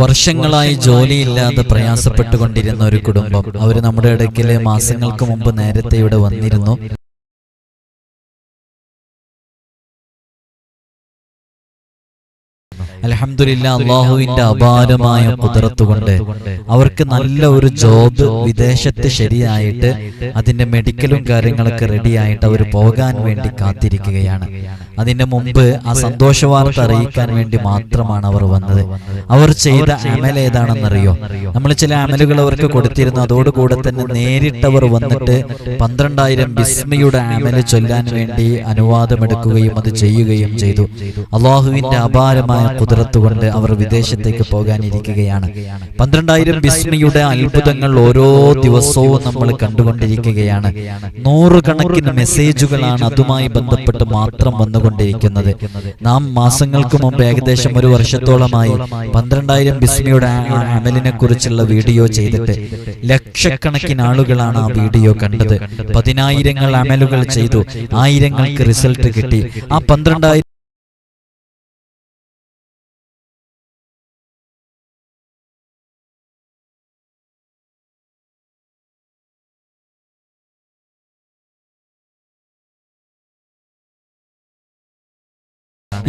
വർഷങ്ങളായി ജോലിയില്ലാതെ പ്രയാസപ്പെട്ടുകൊണ്ടിരുന്ന ഒരു കുടുംബം. അവർ നമ്മുടെ ഇടയ്ക്കിലെ മാസങ്ങൾക്ക് മുമ്പ് നേരത്തെ ഇവിടെ വന്നിരുന്നു. അലഹമില്ല അള്ളാഹുവിന്റെ അപാരമായ കുതിരത്ത് കൊണ്ട് അവർക്ക് നല്ല ഒരു ജോബ് വിദേശത്ത് ശരിയായിട്ട് അതിന്റെ മെഡിക്കലും കാര്യങ്ങളൊക്കെ റെഡിയായിട്ട് അവർ പോകാൻ വേണ്ടി കാത്തിരിക്കുകയാണ്. അതിന്റെ മുമ്പ് ആ സന്തോഷ വാർത്ത അറിയിക്കാൻ വേണ്ടി മാത്രമാണ് അവർ വന്നത്. അവർ ചെയ്ത അമൽ ഏതാണെന്നറിയോ? നമ്മൾ ചില അമലുകൾ അവർക്ക് കൊടുത്തിരുന്നു. അതോടുകൂടെ തന്നെ നേരിട്ടവർ വന്നിട്ട് പന്ത്രണ്ടായിരം ബിസ്മിയുടെ അമൽ ചൊല്ലാൻ വേണ്ടി അനുവാദമെടുക്കുകയും അത് ചെയ്യുകയും ചെയ്തു. അള്ളാഹുവിന്റെ അപാരമായ കുതിരത്ത് കൊണ്ട് അവർ വിദേശത്തേക്ക് പോകാനിരിക്കുകയാണ്. പന്ത്രണ്ടായിരം ബിസ്മിയുടെ അത്ഭുതങ്ങൾ ഓരോ ദിവസവും നമ്മൾ കണ്ടുകൊണ്ടിരിക്കുകയാണ്. നൂറുകണക്കിന് മെസ്സേജുകളാണ് അതുമായി ബന്ധപ്പെട്ട് മാത്രം വന്നുകൊണ്ടിരിക്കുന്നത്. നാം മാസങ്ങൾക്ക് മുമ്പ് ഏകദേശം ഒരു വർഷത്തോളമായി പന്ത്രണ്ടായിരം ബിസ്മിയുടെ അമലിനെ കുറിച്ചുള്ള വീഡിയോ ചെയ്തിട്ട് ലക്ഷക്കണക്കിന് ആളുകളാണ് ആ വീഡിയോ കണ്ടത്. പതിനായിരങ്ങൾ അമലുകൾ ചെയ്തു. ആയിരങ്ങൾക്ക് റിസൾട്ട് കിട്ടി. ആ പന്ത്രണ്ടായിരം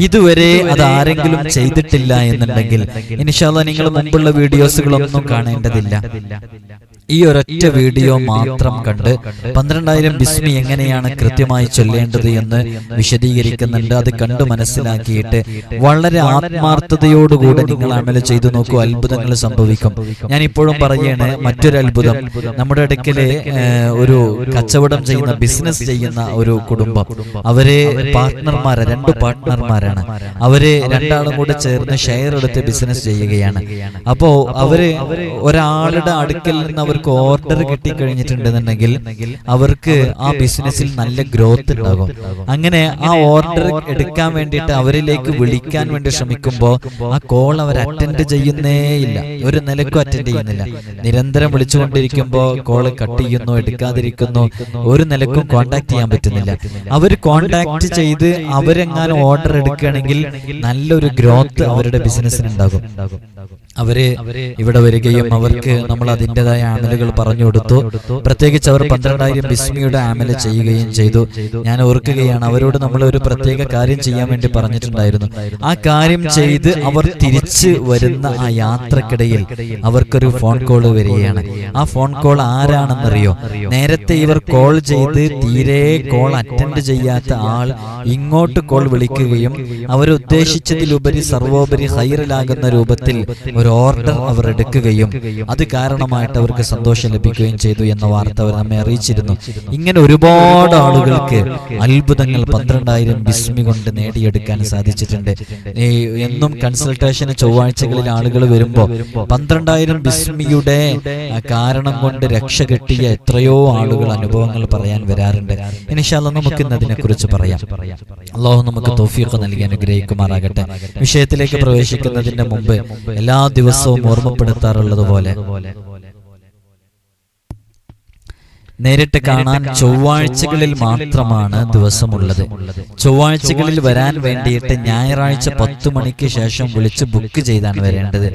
ഇതുവരെ അത് ആരെങ്കിലും ചെയ്തിട്ടില്ല എന്നുണ്ടെങ്കിൽ ഇനിഷാല്ല നിങ്ങൾ മുമ്പുള്ള വീഡിയോസുകളൊന്നും കാണേണ്ടതില്ല. ഈ ഒരൊറ്റ വീഡിയോ മാത്രം കണ്ട് പന്ത്രണ്ടായിരം ബിസ്മി എങ്ങനെയാണ് കൃത്യമായി ചൊല്ലേണ്ടത് എന്ന് വിശദീകരിക്കുന്നുണ്ട്. അത് കണ്ടു മനസ്സിലാക്കിയിട്ട് വളരെ ആത്മാർത്ഥതയോടുകൂടെ നിങ്ങൾ അമല ചെയ്തു നോക്കൂ. അത്ഭുതങ്ങൾ സംഭവിക്കും. ഞാൻ ഇപ്പോഴും പറയാണ് മറ്റൊരു അത്ഭുതം നമ്മുടെ ഇടയ്ക്കിൽ ഒരു കച്ചവടം ചെയ്യുന്ന ബിസിനസ് ചെയ്യുന്ന ഒരു കുടുംബം. അവരെ പാർട്ട്ണർമാരെ രണ്ട് പാർട്ട്ണർമാരാണ് അവർ രണ്ടാളും കൂടെ ചേർന്ന് ഷെയർ എടുത്ത് ബിസിനസ് ചെയ്യുകയാണ്. അപ്പോ അവർ ഒരാളുടെ അടുക്കൽ നിന്ന് അവർക്ക് ഓർഡർ കിട്ടിക്കഴിഞ്ഞിട്ടുണ്ടെന്നുണ്ടെങ്കിൽ അവർക്ക് ആ ബിസിനസ്സിൽ നല്ല ഗ്രോത്ത് ഉണ്ടാകും. അങ്ങനെ ആ ഓർഡർ എടുക്കാൻ വേണ്ടിയിട്ട് അവരിലേക്ക് വിളിക്കാൻ വേണ്ടി ശ്രമിക്കുമ്പോൾ ആ കോൾ അവർ അറ്റൻഡ് ചെയ്യുന്നേ ഇല്ല. ഒരു നിലക്കും അറ്റൻഡ് ചെയ്യുന്നില്ല. നിരന്തരം വിളിച്ചുകൊണ്ടിരിക്കുമ്പോൾ കോൾ കട്ട് ചെയ്യുന്നു എടുക്കാതിരിക്കുന്നു. ഒരു നിലക്കും കോണ്ടാക്ട് ചെയ്യാൻ പറ്റുന്നില്ല. അവർ കോണ്ടാക്ട് ചെയ്ത് അവരെങ്ങാനും ഓർഡർ എടുക്കുകയാണെങ്കിൽ നല്ലൊരു ഗ്രോത്ത് അവരുടെ ബിസിനസ്സിന് ഉണ്ടാകും. അവർ ഇവിടെ വരികയും അവർക്ക് നമ്മൾ അതിന്റെതായ ആമലുകൾ പറഞ്ഞു കൊടുത്തു. പ്രത്യേകിച്ച് അവർ പന്ത്രണ്ടായിരം ബിസ്മിയുടെ ആമല ചെയ്യുകയും ചെയ്തു. ഞാൻ ഓർക്കുകയാണ് അവരോട് നമ്മൾ ഒരു പ്രത്യേക കാര്യം ചെയ്യാൻ വേണ്ടി പറഞ്ഞിട്ടുണ്ടായിരുന്നു. ആ കാര്യം ചെയ്ത് അവർ തിരിച്ച് വരുന്ന ആ യാത്രക്കിടയിൽ അവർക്കൊരു ഫോൺ കോൾ വരികയാണ്. ആ ഫോൺ കോൾ ആരാണെന്നറിയോ? നേരത്തെ ഇവർ കോൾ ചെയ്ത് തീരെ കോൾ അറ്റൻഡ് ചെയ്യാത്ത ആൾ ഇങ്ങോട്ട് കോൾ വിളിക്കുകയും അവരുദ്ദേശിച്ചതിലുപരി സർവോപരി ഹൈറിലാകുന്ന രൂപത്തിൽ ഒരു ഓർഡർ അവർ എടുക്കുകയും അത് കാരണമായിട്ട് അവർക്ക് സന്തോഷം ലഭിക്കുകയും ചെയ്തു എന്ന വാർത്ത അവർ നമ്മെ അറിയിച്ചിരുന്നു. ഇങ്ങനെ ഒരുപാട് ആളുകൾക്ക് അത്ഭുതങ്ങൾ പന്ത്രണ്ടായിരം ബിസ്മി കൊണ്ട് നേടിയെടുക്കാൻ സാധിച്ചിട്ടുണ്ട്. എന്നും കൺസൾട്ടേഷന് ചൊവ്വാഴ്ചകളിൽ ആളുകൾ വരുമ്പോൾ പന്ത്രണ്ടായിരം ബിസ്മിയുടെ കാരണം കൊണ്ട് രക്ഷ കിട്ടിയ എത്രയോ ആളുകൾ അനുഭവങ്ങൾ പറയാൻ വരാറുണ്ട്. ഇനിഷാല്ല നമുക്ക് ഇന്ന് അതിനെ കുറിച്ച് പറയാം. അള്ളാഹു നമുക്ക് തോഫിയൊക്കെ നൽകി അനുഗ്രഹിക്കുമാറാകട്ടെ. വിഷയത്തിലേക്ക് പ്രവേശിക്കുന്നതിന് മുമ്പ് എല്ലാ ദിവസവും ഓർമ്മപ്പെടുത്താറുള്ളത് പോലെ നേരിട്ട് കാണാൻ ചൊവ്വാഴ്ചകളിൽ മാത്രമാണ് ദിവസമുള്ളത്. ചൊവ്വാഴ്ചകളിൽ വരാൻ വേണ്ടിയിട്ട് ഞായറാഴ്ച പത്തു മണിക്ക് ശേഷം വിളിച്ച് ബുക്ക് ചെയ്താണ് വരേണ്ടത്.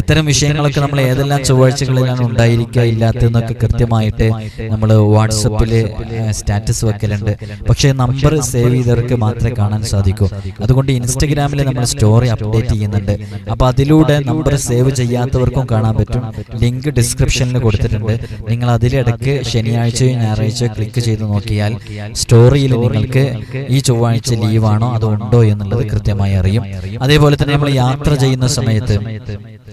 ഇത്തരം വിഷയങ്ങളൊക്കെ നമ്മൾ ഏതെല്ലാം ചൊവ്വാഴ്ചകളിലാണ് ഉണ്ടായിരിക്കുക ഇല്ലാത്തതെന്നൊക്കെ കൃത്യമായിട്ട് നമ്മൾ വാട്സപ്പിൽ സ്റ്റാറ്റസ് വെക്കലുണ്ട്. പക്ഷേ നമ്പർ സേവ് ചെയ്തവർക്ക് മാത്രമേ കാണാൻ സാധിക്കൂ. അതുകൊണ്ട് ഇൻസ്റ്റഗ്രാമിൽ നമ്മൾ സ്റ്റോറി അപ്ഡേറ്റ് ചെയ്യുന്നുണ്ട്. അപ്പോൾ അതിലൂടെ നമ്പർ സേവ് ചെയ്യാത്തവർക്കും കാണാൻ പറ്റും. ലിങ്ക് ഡിസ്ക്രിപ്ഷനിൽ കൊടുത്തിട്ടുണ്ട്. നിങ്ങൾ അതിലിടയ്ക്ക് ശനിയാഴ്ചയോ ഞായറാഴ്ചയോ ക്ലിക്ക് ചെയ്ത് നോക്കിയാൽ സ്റ്റോറിയിൽ നിങ്ങൾക്ക് ഈ ചൊവ്വാഴ്ച ലീവാണോ അതോ ഉണ്ടോ എന്നുള്ളത് കൃത്യമായി അറിയും. അതേപോലെ തന്നെ നമ്മൾ യാത്ര ചെയ്യുന്ന സമയത്ത്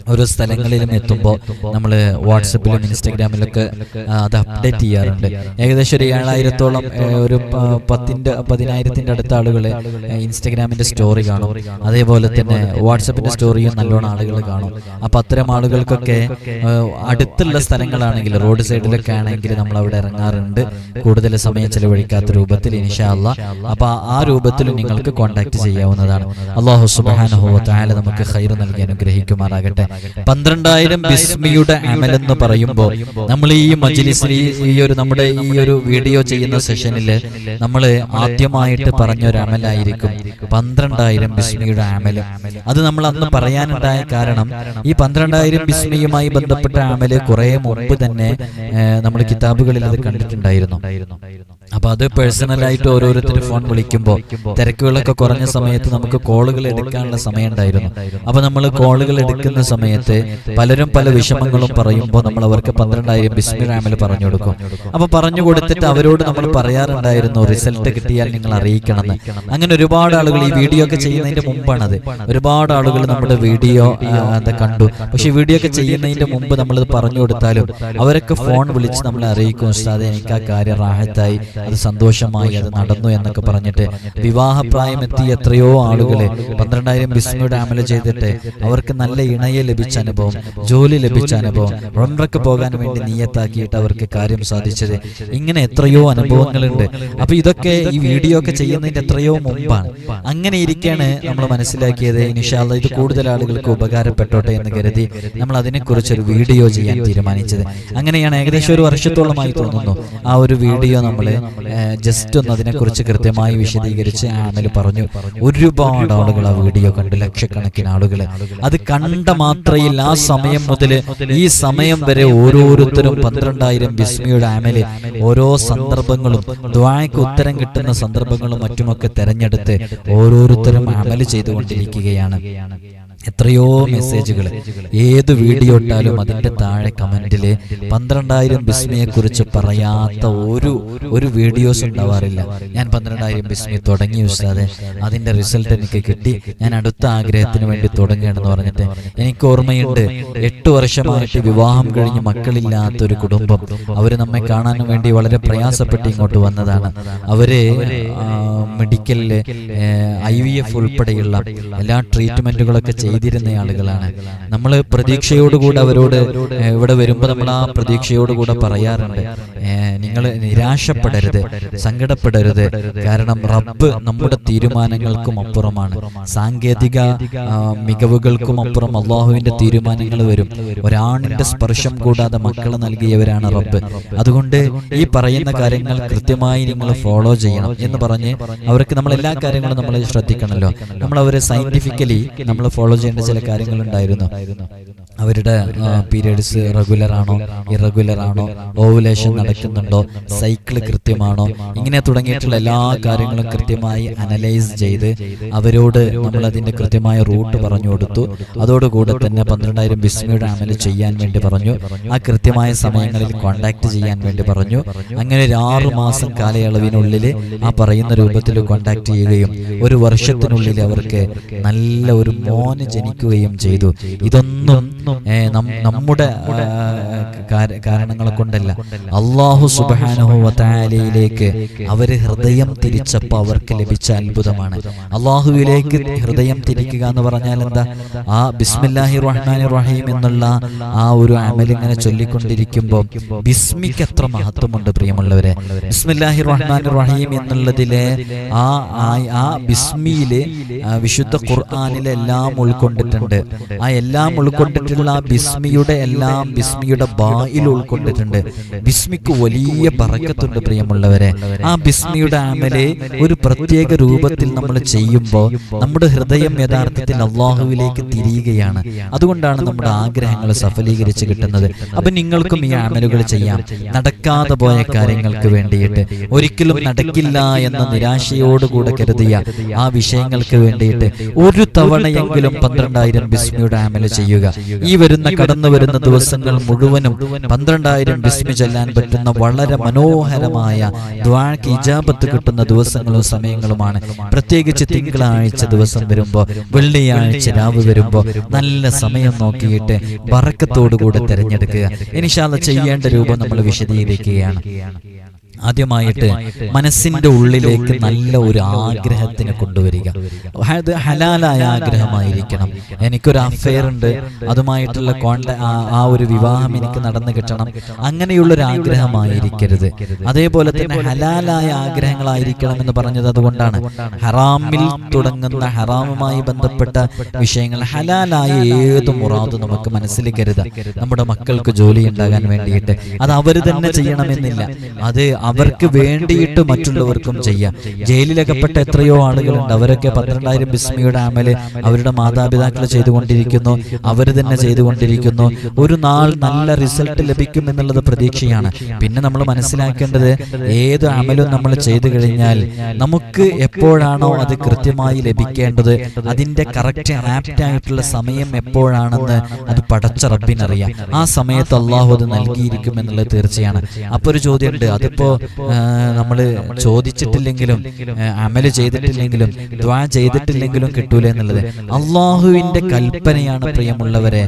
ഓരോ സ്ഥലങ്ങളിലും എത്തുമ്പോൾ നമ്മൾ വാട്സപ്പിലും ഇൻസ്റ്റഗ്രാമിലൊക്കെ അത് അപ്ഡേറ്റ് ചെയ്യാറുണ്ട്. ഏകദേശം ഒരു ഏഴായിരത്തോളം ഒരു പത്തിന്റെ പതിനായിരത്തിന്റെ അടുത്ത ആളുകൾ ഇൻസ്റ്റഗ്രാമിന്റെ സ്റ്റോറി കാണും. അതേപോലെ തന്നെ വാട്സപ്പിന്റെ സ്റ്റോറിയും നല്ലോണം ആളുകൾ കാണും. അപ്പം അത്തരം ആളുകൾക്കൊക്കെ അടുത്തുള്ള സ്ഥലങ്ങളാണെങ്കിൽ റോഡ് സൈഡിലൊക്കെ ആണെങ്കിൽ നമ്മൾ അവിടെ ഇറങ്ങാറുണ്ട്. കൂടുതൽ സമയം ചെലവഴിക്കാത്ത രൂപത്തിൽ ഇൻഷാല്ല അപ്പൊ ആ രൂപത്തിൽ നിങ്ങൾക്ക് കോൺടാക്ട് ചെയ്യാവുന്നതാണ്. അള്ളാഹു സുബാനഹോ തായാലും നമുക്ക് ഹൈർ നൽകി അനുഗ്രഹിക്കുമാറാകട്ടെ. പന്ത്രണ്ടായിരം ബിസ്മിയുടെ അമൽ എന്ന് പറയുമ്പോൾ നമ്മൾ ഈ മജ്ലിസിൽ ഈ- ഒരു നമ്മുടെ ഈ ഒരു വീഡിയോ ചെയ്യുന്ന സെഷനിൽ നമ്മൾ ആദ്യമായിട്ട് പറഞ്ഞ ഒരു അമലായിരിക്കും പന്ത്രണ്ടായിരം ബിസ്മിയുടെ അമൽ. അത് നമ്മൾ അന്ന് പറയാനുണ്ടായ കാരണം ഈ പന്ത്രണ്ടായിരം ബിസ്മിയുമായി ബന്ധപ്പെട്ട അമൽ കുറെ മുമ്പ് തന്നെ നമ്മൾ കിതാബുകളിൽ അത് കണ്ടിട്ടുണ്ടായിരുന്നു. അപ്പൊ അത് പേഴ്സണലായിട്ട് ഓരോരുത്തർ ഫോൺ വിളിക്കുമ്പോൾ തിരക്കുകളൊക്കെ കുറഞ്ഞ സമയത്ത് നമുക്ക് കോളുകൾ എടുക്കാനുള്ള സമയം ഉണ്ടായിരുന്നു അപ്പൊ നമ്മൾ കോളുകൾ എടുക്കുന്ന സമയത്ത് പലരും പല വിഷമങ്ങളും പറയുമ്പോൾ നമ്മൾ അവർക്ക് പന്ത്രണ്ടായിരം ബിസ്മി റാമിൽ പറഞ്ഞു കൊടുക്കും. അപ്പൊ പറഞ്ഞു കൊടുത്തിട്ട് അവരോട് നമ്മൾ പറയാറുണ്ടായിരുന്നു റിസൾട്ട് കിട്ടിയാൽ നിങ്ങൾ അറിയിക്കണമെന്ന് അങ്ങനെ ഒരുപാട് ആളുകൾ ഈ വീഡിയോ ഒക്കെ ചെയ്യുന്നതിന്റെ മുമ്പാണത് ഒരുപാട് ആളുകൾ നമ്മുടെ വീഡിയോ കണ്ടു. പക്ഷെ വീഡിയോ ഒക്കെ ചെയ്യുന്നതിന്റെ മുമ്പ് നമ്മൾ പറഞ്ഞു കൊടുത്താലും അവരൊക്കെ ഫോൺ വിളിച്ച് നമ്മളെ അറിയിക്കും ഉസ്താദ് എനിക്ക് ആ കാര്യം റാഹത്തായി അത് സന്തോഷമായി അത് നടന്നു എന്നൊക്കെ പറഞ്ഞിട്ട് വിവാഹപ്രായം എത്തി എത്രയോ ആളുകളെ പന്ത്രണ്ടായിരം ബിസ്മിയുടെ അമല ചെയ്തിട്ട് അവർക്ക് നല്ല ഇണയെ ലഭിച്ച അനുഭവം ജോലി ലഭിച്ച അനുഭവം. റൊംറക്ക് പോകാൻ വേണ്ടി നീയത്താക്കിയിട്ട് അവർക്ക് കാര്യം സാധിച്ചത് ഇങ്ങനെ എത്രയോ അനുഭവങ്ങളുണ്ട്. അപ്പൊ ഇതൊക്കെ ഈ വീഡിയോ ഒക്കെ ചെയ്യുന്നതിന്റെ എത്രയോ മുമ്പാണ്. അങ്ങനെ ഇരിക്കാണ് നമ്മൾ മനസ്സിലാക്കിയത്. ഇനിഷാല്ല ഇത് കൂടുതൽ ആളുകൾക്ക് ഉപകാരപ്പെട്ടോട്ടെ എന്ന് കരുതി നമ്മൾ അതിനെക്കുറിച്ച് ഒരു വീഡിയോ ചെയ്യാൻ തീരുമാനിച്ചത്. അങ്ങനെയാണ് ഏകദേശം ഒരു വർഷത്തോളമായി തോന്നുന്നു ആ ഒരു വീഡിയോ നമ്മൾ ജസ്റ്റ് ഒന്ന് അതിനെക്കുറിച്ച് കൃത്യമായി വിശദീകരിച്ച് ആമിൽ പറഞ്ഞു. ഒരുപാട് ആളുകൾ ആ വീഡിയോ കണ്ടു ലക്ഷക്കണക്കിന് ആളുകൾ അത് കണ്ട മാത്രയിൽ ആ സമയം മുതൽ ഈ സമയം വരെ ഓരോരുത്തരും പന്ത്രണ്ടായിരം ബിസ്മിയുടെ ആമൽ ഓരോ സന്ദർഭങ്ങളും ദ്വായ്ക്ക് ഉത്തരം കിട്ടുന്ന സന്ദർഭങ്ങളും മറ്റുമൊക്കെ തെരഞ്ഞെടുത്ത് ഓരോരുത്തരും അമൽ ചെയ്തുകൊണ്ടിരിക്കുകയാണ്. എത്രയോ മെസ്സേജുകൾ ഏത് വീഡിയോ ഇട്ടാലും അതിന്റെ താഴെ കമന്റിൽ പന്ത്രണ്ടായിരം ബിസ്മിയെ കുറിച്ച് പറയാത്ത ഒരു ഒരു വീഡിയോസ് ഉണ്ടാവാറില്ല. ഞാൻ പന്ത്രണ്ടായിരം ബിസ്മി തുടങ്ങി ഉസ്താദെ. അതിന്റെ റിസൾട്ട് എനിക്ക് കിട്ടി. ഞാൻ അടുത്ത ആഗ്രഹത്തിന് വേണ്ടി തുടങ്ങുകയാണെന്ന് പറഞ്ഞിട്ട് എനിക്ക് ഓർമ്മയുണ്ട്. എട്ട് വർഷമായിട്ട് വിവാഹം കഴിഞ്ഞ് മക്കളില്ലാത്തൊരു കുടുംബം. അവർ നമ്മെ കാണാനും വേണ്ടി വളരെ പ്രയാസപ്പെട്ട് ഇങ്ങോട്ട് വന്നതാണ്. അവർ മെഡിക്കലിൽ ഐ വി എഫ് ഉൾപ്പെടെയുള്ള എല്ലാ ട്രീറ്റ്മെന്റുകളൊക്കെ ചെയ്തിരുന്ന ആളുകളാണ്. നമ്മൾ പ്രതീക്ഷയോടുകൂടെ അവരോട് ഇവിടെ വരുമ്പോൾ നമ്മൾ ആ പ്രതീക്ഷയോടുകൂടെ പറയാറുണ്ട്. നിങ്ങൾ നിരാശപ്പെടരുത് സങ്കടപ്പെടരുത്. കാരണം റബ്ബ് നമ്മുടെ തീരുമാനങ്ങൾക്കും അപ്പുറമാണ്. സാങ്കേതിക മികവുകൾക്കും അപ്പുറം അള്ളാഹുവിന്റെ തീരുമാനങ്ങൾ വരും. ഒരാണിന്റെ സ്പർശം കൂടാതെ മക്കളെ നൽകിയവരാണ് റബ്ബ്. അതുകൊണ്ട് ഈ പറയുന്ന കാര്യങ്ങൾ കൃത്യമായി നിങ്ങൾ ഫോളോ ചെയ്യണം എന്ന് പറഞ്ഞ് അവർക്ക് നമ്മൾ എല്ലാ കാര്യങ്ങളും നമ്മൾ ശ്രദ്ധിക്കണമല്ലോ. നമ്മൾ അവരെ സയന്റിഫിക്കലി നമ്മൾ ഫോളോ ചെയ്യേണ്ട ചില കാര്യങ്ങൾ ഉണ്ടായിരുന്നു അവരുടെ പീരീഡ്സ് റെഗുലർ ആണോ ഇറഗുലർ ആണോ ഓവുലേഷൻ നടക്കുന്നുണ്ടോ സൈക്കിൾ കൃത്യമാണോ ഇങ്ങനെ തുടങ്ങിയിട്ടുള്ള എല്ലാ കാര്യങ്ങളും കൃത്യമായി അനലൈസ് ചെയ്ത് അവരോട് നമ്മൾ അതിന്റെ കൃത്യമായ റൂട്ട് പറഞ്ഞു കൊടുത്തു. അതോടുകൂടെ തന്നെ പന്ത്രണ്ടായിരം ബിസ്മിയുടെ അമൽ ചെയ്യാൻ വേണ്ടി പറഞ്ഞു. ആ കൃത്യമായ സമയങ്ങളിൽ കോണ്ടാക്ട് ചെയ്യാൻ വേണ്ടി പറഞ്ഞു. അങ്ങനെ ഒരു ആറ് മാസം കാലയളവിനുള്ളിൽ ആ പറയുന്ന രൂപത്തിൽ കോണ്ടാക്ട് ചെയ്യുകയും ഒരു വർഷത്തിനുള്ളിൽ അവർക്ക് നല്ല ഒരു മോന് ജനിക്കുകയും ചെയ്തു. ഇതൊന്നും നമ്മുടെ കാരണങ്ങൾ കൊണ്ടല്ല. അള്ളാഹു സുബാനുഹുവലയിലേക്ക് അവർ ഹൃദയം തിരിച്ചപ്പോൾ അവർക്ക് ലഭിച്ച അത്ഭുതമാണ്. അള്ളാഹുവിലേക്ക് ഹൃദയം തിരിക്കുക എന്ന് പറഞ്ഞാൽ എന്താ? ആ ബിസ്മില്ലാഹി റഹ്മാൻ റഹീം എന്നുള്ള ആ ഒരു അമലിങ്ങനെ ഇങ്ങനെ ചൊല്ലിക്കൊണ്ടിരിക്കുമ്പോൾ ബിസ്മിക്ക് എത്ര മഹത്വമുണ്ട് പ്രിയമുള്ളവരെ? ബിസ്മില്ലാഹി റഹ്മാൻ റഹീം എന്നുള്ളതിലെ ആ ആ- ബിസ്മിയിലെ ബിസ്മിയിൽ വിശുദ്ധ ഖുർആാനിലെല്ലാം ഉൾക്കൊണ്ടിട്ടുണ്ട്. ആ എല്ലാം ഉൾക്കൊണ്ടിട്ടുള്ള ആ ബിസ്മിയുടെ എല്ലാം ബിസ്മിയുടെ ബായിൽ ഉൾക്കൊണ്ടിട്ടുണ്ട്. ബിസ്മിക്ക് വലിയ പറക്കത്തുണ്ട് പ്രിയമുള്ളവരെ. ആ ബിസ്മിയുടെ ആമലെ ഒരു പ്രത്യേക രൂപത്തിൽ നമ്മൾ ചെയ്യുമ്പോൾ നമ്മുടെ ഹൃദയം യഥാർത്ഥത്തിൽ അള്ളാഹുവിലേക്ക് തിരിയുകയാണ്. അതുകൊണ്ടാണ് നമ്മുടെ ആഗ്രഹങ്ങൾ സഫലീകരിച്ച് കിട്ടുന്നത്. അപ്പൊ നിങ്ങൾക്കും ഈ ആമലുകൾ ചെയ്യാം. നടക്കാതെ പോയ കാര്യങ്ങൾക്ക് വേണ്ടിയിട്ട്. ഒരിക്കലും നടക്കില്ല എന്ന നിരാശയോടുകൂടെ കരുതിയ ആ വിഷയങ്ങൾക്ക് വേണ്ടിയിട്ട് ഒരു തവണയെങ്കിലും പന്ത്രണ്ടായിരം ബിസ്മിയുടെ ആമല ചെയ്യുക. ഈ വരുന്ന കടന്നു വരുന്ന ദിവസങ്ങൾ മുഴുവനും പന്ത്രണ്ടായിരം ബിസ്മി ചെല്ലാൻ പറ്റുന്ന വളരെ മനോഹരമായ ദ്വാക്ക് ഇജാബത്ത് കിട്ടുന്ന ദിവസങ്ങളും സമയങ്ങളുമാണ്. പ്രത്യേകിച്ച് തിങ്കളാഴ്ച ദിവസം വരുമ്പോൾ വെള്ളിയാഴ്ച രാവ് വരുമ്പോൾ നല്ല സമയം നോക്കിയിട്ട് വറക്കത്തോടുകൂടെ തിരഞ്ഞെടുക്കുക. ഇനിഷാല ചെയ്യേണ്ട രൂപം നമ്മൾ വിശദീകരിക്കുകയാണ്. ആദ്യമായിട്ട് മനസ്സിന്റെ ഉള്ളിലേക്ക് നല്ല ഒരു ആഗ്രഹത്തിന് കൊണ്ടുവരിക. അത് ഹലാലായ ആഗ്രഹമായിരിക്കണം. എനിക്കൊരു അഫെയർ ഉണ്ട്. അതുമായിട്ടുള്ള കോണ്ട ആ ഒരു വിവാഹം എനിക്ക് നടന്നു കിട്ടണം. അങ്ങനെയുള്ള ഒരു ആഗ്രഹമായിരിക്കരുത്. അതേപോലെ തന്നെ ഹലാലായ ആഗ്രഹങ്ങളായിരിക്കണം എന്ന് പറഞ്ഞത് അതുകൊണ്ടാണ്. ഹറാമിൽ തുടങ്ങുന്ന ഹറാമുമായി ബന്ധപ്പെട്ട വിഷയങ്ങൾ ഹലാലായ ഏത് മുറാദ് നമുക്ക് മനസ്സിൽ കരുതാം നമ്മുടെ മക്കൾക്ക് ജോലി ഉണ്ടാകാൻ വേണ്ടിയിട്ട്. അത് അവർ തന്നെ ചെയ്യണമെന്നില്ല. അത് അവർക്ക് വേണ്ടിയിട്ട് മറ്റുള്ളവർക്കും ചെയ്യാം. ജയിലിലകപ്പെട്ട എത്രയോ ആളുകളുണ്ട്. അവരൊക്കെ പന്ത്രണ്ടായിരം ബിസ്മിയുടെ ആമൽ അവരുടെ മാതാപിതാക്കൾ ചെയ്തുകൊണ്ടിരിക്കുന്നു. അവർ തന്നെ ചെയ്തുകൊണ്ടിരിക്കുന്നു. ഒരു നാൾ നല്ല റിസൾട്ട് ലഭിക്കും എന്നുള്ളത് പ്രതീക്ഷയാണ്. പിന്നെ നമ്മൾ മനസ്സിലാക്കേണ്ടത് ഏത് അമലും നമ്മൾ ചെയ്തു കഴിഞ്ഞാൽ നമുക്ക് എപ്പോഴാണോ അത് കൃത്യമായി ലഭിക്കേണ്ടത് അതിന്റെ കറക്റ്റ് ആപ്റ്റ് ആയിട്ടുള്ള സമയം എപ്പോഴാണെന്ന് അത് പടച്ച റബ്ബിനറിയാം. ആ സമയത്ത് അള്ളാഹു അത് നൽകിയിരിക്കും എന്നുള്ളത് തീർച്ചയാണ്. അപ്പൊ ഒരു ചോദ്യമുണ്ട്. അതിപ്പോ നമ്മൾ ചോദിച്ചിട്ടില്ലെങ്കിലും അമൽ ചെയ്തിട്ടില്ലെങ്കിലും ദ്വാ ചെയ്തിട്ടില്ലെങ്കിലും കിട്ടൂല എന്നുള്ളത്. അള്ളാഹുവിന്റെ കൽപ്പനയാണ് പ്രിയമുള്ളവരെ.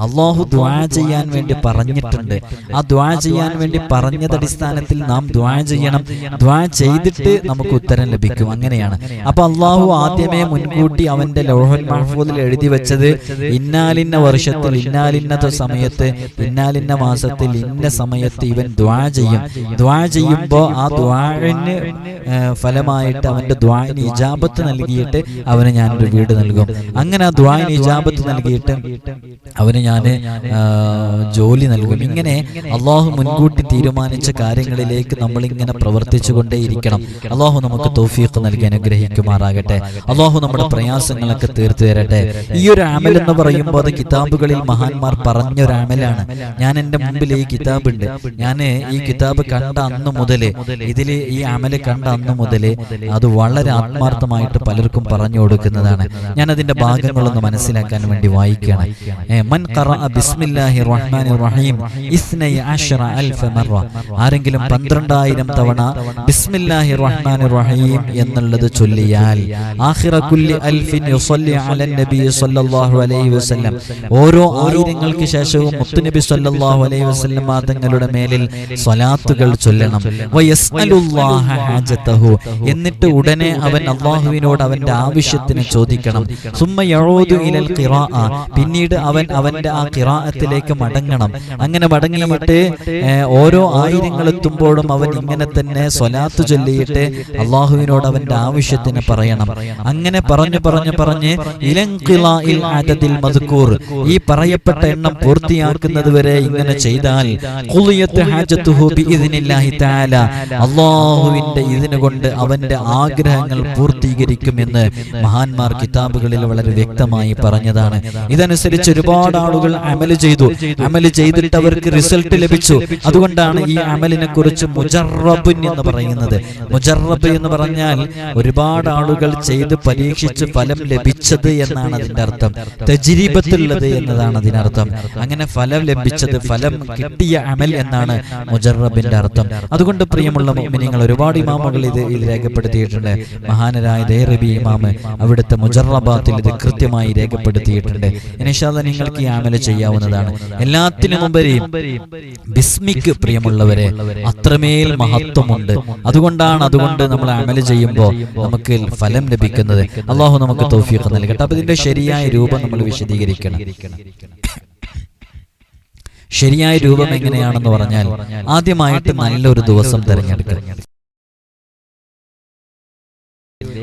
അള്ളാഹു ദ്വാ ചെയ്യാൻ വേണ്ടി പറഞ്ഞിട്ടുണ്ട്. ആ ദ്വാ ചെയ്യാൻ വേണ്ടി പറഞ്ഞത് അടിസ്ഥാനത്തിൽ നാം ദ്വാ ചെയ്യണം. ദ്വാ ചെയ്തിട്ട് നമുക്ക് ഉത്തരം ലഭിക്കും. അങ്ങനെയാണ്. അപ്പൊ അള്ളാഹു ആദ്യമേ മുൻകൂട്ടി അവന്റെ ലോഹൽ മഹഫൂദിൽ എഴുതി വെച്ചത് ഇന്നാലിന്ന വർഷത്തിൽ ഇന്നാലിന്ന സമയത്ത് ഇന്നാലിന്ന മാസത്തിൽ ഇന്ന സമയത്ത് ഇവൻ ദ്വാ ചെയ്യും. ദ്വാ ചെയ്യുമ്പോൾ ആ ദ്വാഴിന് ഫലമായിട്ട് അവന്റെ ദ്വാഴിന് ഇജാബത്ത് നൽകിയിട്ട് അവന് ഞാനൊരു വീട് നൽകും. അങ്ങനെ ആ ദ്വാഴിന് ഇജാബത്ത് നൽകിയിട്ട് അവന് ഞാൻ ജോലി നൽകും. ഇങ്ങനെ അള്ളാഹു മുൻകൂട്ടി തീരുമാനിച്ച കാര്യങ്ങളിലേക്ക് നമ്മളിങ്ങനെ പ്രവർത്തിച്ചു കൊണ്ടേയിരിക്കണം അള്ളാഹു നമുക്ക് തോഫീഖ് നൽകി അനുഗ്രഹിക്കുമാറാകട്ടെ. അള്ളാഹു നമ്മുടെ പ്രയാസങ്ങളൊക്കെ തീർത്തു തരട്ടെ. ഈ ഒരു ആമൽ എന്ന് പറയുമ്പോൾ അത് കിതാബുകളിൽ മഹാന്മാർ പറഞ്ഞൊരു ആമലാണ് ഞാൻ എന്റെ മുമ്പിൽ ഈ കിതാബ് ഉണ്ട് ഞാൻ ഈ കിതാബ് കണ്ട അന്ന് മുതൽ ഇതിൽ ഈ അമൽ കണ്ട അന്ന് മുതൽ അത് വളരെ ആത്മാർത്ഥമായിട്ട് പലർക്കും പറഞ്ഞു കൊടുക്കുന്നതാണ്. ഞാൻ അതിന്റെ ഭാഗങ്ങളൊന്ന് മനസ്സിലാക്കാൻ വേണ്ടി വായിക്കുകയാണ്. മൻ ബിസ്മില്ലാഹി റഹീം അൽഫ മറ ആരെങ്കിലും പന്ത്രണ്ടായിരം തവണ ബിസ്മില്ലാഹി റഹ്മാനി റഹീം എന്നുള്ളത് ചൊല്ലിയാൽ ആഖിറ കുല്ലി അൽഫിൻ യുസല്ലി അലൻ നബി സല്ലല്ലാഹു അലൈഹി വസല്ലം. ഓരോ ആയിരങ്ങൾക്ക് ശേഷവും മുത്തുനബി സല്ലല്ലാഹു അലൈഹി വസല്ലം തങ്ങളുടെ മേലിൽ സ്വലാത്തുകൾ ചൊല്ലണം. എന്നിട്ട് ഉടനെ അവൻ അള്ളാഹുവിനോട് അവന്റെ ആവശ്യത്തിന് ചോദിക്കണം. ഇലൽ പിന്നീട് അവൻ അവന്റെ ആ ഖിറാഅത്തിലേക്ക് മടങ്ങണം. അങ്ങനെ മടങ്ങിയിട്ട് ഓരോ ആയിരങ്ങൾ എത്തുമ്പോഴും അവൻ ഇങ്ങനെ തന്നെ സ്വലാത്ത് ചൊല്ലിയിട്ട് അള്ളാഹുവിനോട് അവന്റെ ആവശ്യത്തിന് പറയണം. അങ്ങനെ പറഞ്ഞു പറഞ്ഞു പറഞ്ഞ് ഈ പറയപ്പെട്ട എണ്ണം പൂർത്തിയാക്കുന്നത് വരെ ഇങ്ങനെ ചെയ്താൽ അള്ളാഹുവിന്റെ ഇതിനു കൊണ്ട് അവന്റെ ആഗ്രഹങ്ങൾ പൂർത്തീകരിക്കുമെന്ന് മഹാന്മാർ കിതാബുകളിൽ വളരെ വ്യക്തമായി പറഞ്ഞതാണ്. ഇതനുസരിച്ച് ഒരുപാട് ആളുകൾ അമൽ ചെയ്തു. അമൽ ചെയ്തിട്ട് അവർക്ക് റിസൾട്ട് ലഭിച്ചു. അതുകൊണ്ടാണ് ഈ അമലിനെ കുറിച്ച് മുജറബുൻ എന്ന് പറയുന്നത്. മുജറബ് എന്ന് പറഞ്ഞാൽ ഒരുപാട് ആളുകൾ ചെയ്ത് പരീക്ഷിച്ച് ഫലം ലഭിച്ചത് എന്നാണ് അതിന്റെ അർത്ഥം. തജിരീപത്തിലുള്ളത് എന്നതാണ് അതിനർത്ഥം അങ്ങനെ ഫലം ലഭിച്ചത് ഫലം കിട്ടിയ അമൽ എന്നാണ് മുജറബിന്റെ അർത്ഥം. അതുകൊണ്ട് പ്രിയമുള്ള നിങ്ങൾ ഒരുപാട് ഇമാമുകൾ ഇത് ഇത് രേഖപ്പെടുത്തിയിട്ടുണ്ട്. മഹാനരായ ദേറബി ഇമാമ് അവിടുത്തെ മുജറബാത്തിൽ ഇത് കൃത്യമായി രേഖപ്പെടുത്തിയിട്ടുണ്ട്. ഇനിഷാദ നിങ്ങൾക്ക് ഈ അമല ചെയ്യാവുന്നതാണ്. എല്ലാത്തിനും ഉപരിയും ബിസ്മിക്ക് പ്രിയമുള്ളവരെ അത്രമേൽ മഹത്വമുണ്ട്. അതുകൊണ്ടാണ് അതുകൊണ്ട് നമ്മൾ അമൽ ചെയ്യുമ്പോൾ നമുക്ക് ഫലം ലഭിക്കുന്നത്. അള്ളാഹു നമുക്ക് തോഫിയൊക്കെ നൽകട്ടെ. അപ്പൊ ഇതിന്റെ ശരിയായ രൂപം നമ്മൾ വിശദീകരിക്കണം. ശരിയായ രൂപം എങ്ങനെയാണെന്ന് പറഞ്ഞാൽ ആദ്യമായിട്ട് നല്ലൊരു ദിവസം തിരഞ്ഞെടുക്കുക.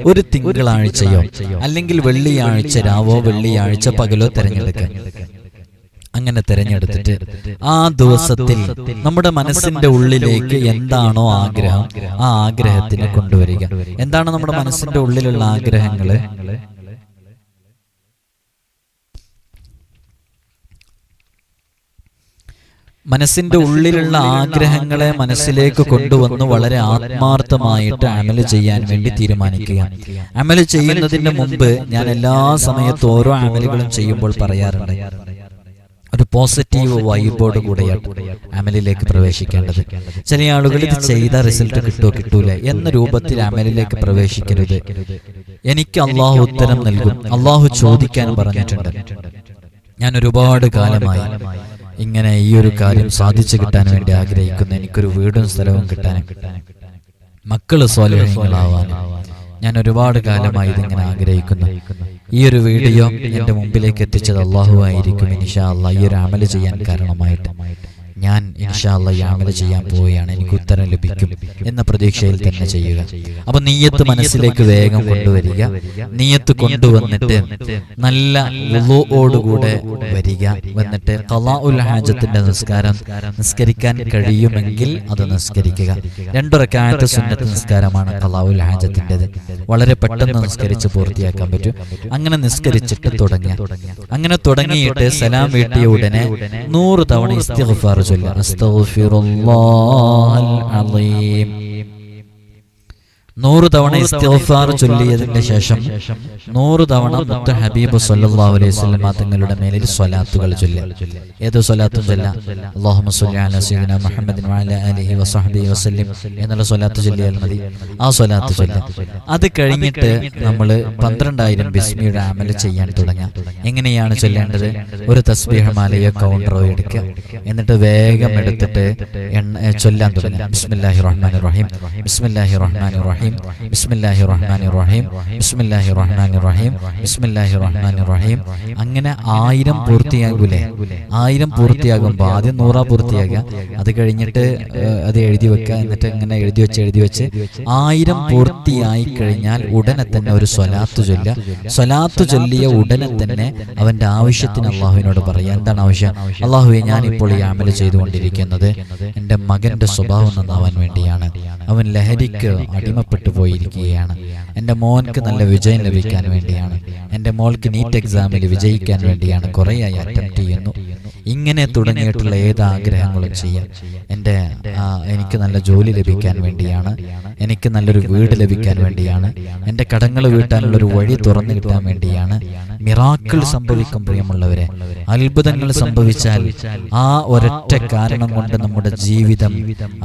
ഒരു തിങ്കളാഴ്ചയോ അല്ലെങ്കിൽ വെള്ളിയാഴ്ച രാവോ വെള്ളിയാഴ്ച പകലോ തിരഞ്ഞെടുക്കുക. അങ്ങനെ തിരഞ്ഞെടുത്തിട്ട് ആ ദിവസത്തിൽ നമ്മുടെ മനസ്സിന്റെ ഉള്ളിലേക്ക് എന്താണോ ആഗ്രഹം ആ ആഗ്രഹത്തിനെ കൊണ്ടുവരിക. എന്താണ് നമ്മുടെ മനസ്സിന്റെ ഉള്ളിലുള്ള ആഗ്രഹങ്ങൾ മനസ്സിന്റെ ഉള്ളിലുള്ള ആഗ്രഹങ്ങളെ മനസ്സിലേക്ക് കൊണ്ടുവന്ന് വളരെ ആത്മാർത്ഥമായിട്ട് അമൽ ചെയ്യാൻ വേണ്ടി തീരുമാനിക്കുക. അമൽ ചെയ്യുന്നതിന് മുമ്പ് ഞാൻ എല്ലാ സമയത്തും ഓരോ അമലുകളും ചെയ്യുമ്പോൾ പറയാറുണ്ട്. ഒരു പോസിറ്റീവ് വൈബോട് കൂടെയാണ് അമലിലേക്ക് പ്രവേശിക്കേണ്ടത്. ചില ആളുകൾ ഇത് ചെയ്ത റിസൾട്ട് കിട്ടുമോ കിട്ടൂല എന്ന രൂപത്തിൽ അമലിലേക്ക് പ്രവേശിക്കരുത്. എനിക്ക് അള്ളാഹു ഉത്തരം നൽകും. അള്ളാഹു ചോദിക്കാൻ പറഞ്ഞിട്ടുണ്ട്. ഞാൻ ഒരുപാട് കാലമായി ഇങ്ങനെ ഈ ഒരു കാര്യം സാധിച്ചു കിട്ടാൻ വേണ്ടി ആഗ്രഹിക്കുന്നു എനിക്കൊരു വീടും സ്ഥലവും കിട്ടാനും മക്കൾ സ്വാലഹ്യങ്ങളാവാനും ഞാൻ ഒരുപാട് കാലമായി ഇതിങ്ങനെ ആഗ്രഹിക്കുന്നു. ഈ ഒരു വീഡിയോ എന്റെ മുമ്പിലേക്ക് എത്തിച്ചത് അള്ളാഹു ആയിരിക്കും ഇൻഷാ അള്ളാഹ്. ഈ ഒരു അമൽ ചെയ്യാൻ കാരണമായിട്ട്. ഞാൻ ഇൻഷാ അള്ളാഹ് ഈ അമല ചെയ്യാൻ പോവുകയാണ്. എനിക്ക് ഉത്തരം ലഭിക്കും. എന്ന പ്രതീക്ഷയിൽ തന്നെ ചെയ്യുക. അപ്പൊ നീയത്ത് മനസ്സിലേക്ക് വേഗം കൊണ്ടുവരിക. നീയത്ത് കൊണ്ടുവന്നിട്ട് നല്ല വുളുവോടുകൂടെ വരിക വന്നിട്ട് കലാ ഉൽ ഹാജത്തിന്റെ നിസ്കാരം നിസ്കരിക്കാൻ കഴിയുമെങ്കിൽ അത് നിസ്കരിക്കുക. രണ്ടു റക്കായത്ത് സുന്നത്ത് നിസ്കാരമാണ് കലാ ഉൽ ഹാജത്തിന്റെത് വളരെ പെട്ടെന്ന് നിസ്കരിച്ച് പൂർത്തിയാക്കാൻ പറ്റും. അങ്ങനെ നിസ്കരിച്ചിട്ട് തുടങ്ങുക. അങ്ങനെ തുടങ്ങിയിട്ട് സലാം വീട്ടിയ ഉടനെ നൂറ് തവണ ഇസ്തിഗ്ഫാർ ചൊല്ലുക അസ്തഗ്ഫിറുല്ലാഹൽ അലീം നൂറ് തവണ ഇസ്തിഗ്ഫാർ ചൊല്ലിയതിന് ശേഷം നൂറ് തവണ മുത്ത ഹബീബ് സല്ലല്ലാഹു അലൈഹി വസല്ലം തങ്ങളുടെ മേലിൽ സ്വലാത്തുകൾ ചൊല്ലി. ഏത് സ്വലാത്തും ചൊല്ലാം. അല്ലാഹുമ്മ സ്വല്ലി അലാ സയ്യിദിന മുഹമ്മദിൻ വഅലാ ആലിഹി വസഹ്ബിഹി വസല്ലം എന്നുള്ള സ്വലാത്ത് ചൊല്ലിയാൽ മതി. ആ സ്വലാത്ത് ചൊല്ലാം. അത് കഴിഞ്ഞിട്ട് നമ്മൾ പന്ത്രണ്ടായിരം ബിസ്മിയുടെ അമൽ ചെയ്യാൻ തുടങ്ങാം. എങ്ങനെയാണ് ചൊല്ലേണ്ടത്? ഒരു തസ്ബീഹ് തസ്ബീഹമാലയോ കൗണ്ടറോ എടുക്കുക. എന്നിട്ട് വേഗം എടുത്തിട്ട് എണ്ണ ചൊല്ലാൻ തുടങ്ങാം. ബിസ്മില്ലാഹി റഹ്മാനി റഹീം ബിസ്മില്ലാഹി റഹ്മാനി റഹീം ബിസ്മില്ലാഹി റഹ്മാനി റഹീം ബിസ്മില്ലാഹി റഹ്മാനി റഹീം ബിസ്മില്ലാഹി റഹ്മാനി റഹീം അങ്ങനെ ആയിരം പൂർത്തിയാകൂലേ? ആയിരം പൂർത്തിയാകുമ്പോൾ ആദ്യം നൂറാ പൂർത്തിയാകുക. അത് കഴിഞ്ഞിട്ട് അത് എഴുതി വെക്കുക. എന്നിട്ട് ഇങ്ങനെ എഴുതി വെച്ച് എഴുതി വെച്ച് ആയിരം പൂർത്തിയായി കഴിഞ്ഞാൽ ഉടനെ തന്നെ ഒരു സ്വലാത്ത് ചൊല്ലുക. സ്വലാത്ത് ചൊല്ലിയ ഉടനെ തന്നെ അവന്റെ ആവശ്യത്തിന് അള്ളാഹുവിനോട് പറയുക. എന്താണ് ആവശ്യം? അള്ളാഹുവെ ഞാൻ ഇപ്പോൾ ഈ അമൽ ചെയ്തുകൊണ്ടിരിക്കുന്നത് എന്റെ മകന്റെ സ്വഭാവം നന്നാവാൻ വേണ്ടിയാണ്. അവൻ ലഹരിക്ക് അടിമപ്പെട്ടു പോയിരിക്കുകയാണ് എന്റെ മോൻക്ക് നല്ല വിജയം ലഭിക്കാൻ വേണ്ടിയാണ്. എന്റെ മോൾക്ക് നീറ്റ് എക്സാമിൽ വിജയിക്കാൻ വേണ്ടിയാണ് കുറേയായി അറ്റംപ്റ്റ് ചെയ്യുന്നു. ഇങ്ങനെ തുടങ്ങിയിട്ടുള്ള ഏത് ആഗ്രഹങ്ങളും ചെയ്യാം എന്റെ എനിക്ക് നല്ല ജോലി ലഭിക്കാൻ വേണ്ടിയാണ്. എനിക്ക് നല്ലൊരു വീട് ലഭിക്കാൻ വേണ്ടിയാണ്. എന്റെ കടങ്ങൾ വീട്ടാനുള്ള ഒരു വഴി തുറന്നു കിട്ടാൻ വേണ്ടിയാണ്. മിറാക്കിൾ സംഭവിക്കും പ്രിയമുള്ളവരെ. അത്ഭുതങ്ങൾ സംഭവിച്ചാൽ ആ ഒരൊറ്റ കാരണം കൊണ്ട് നമ്മുടെ ജീവിതം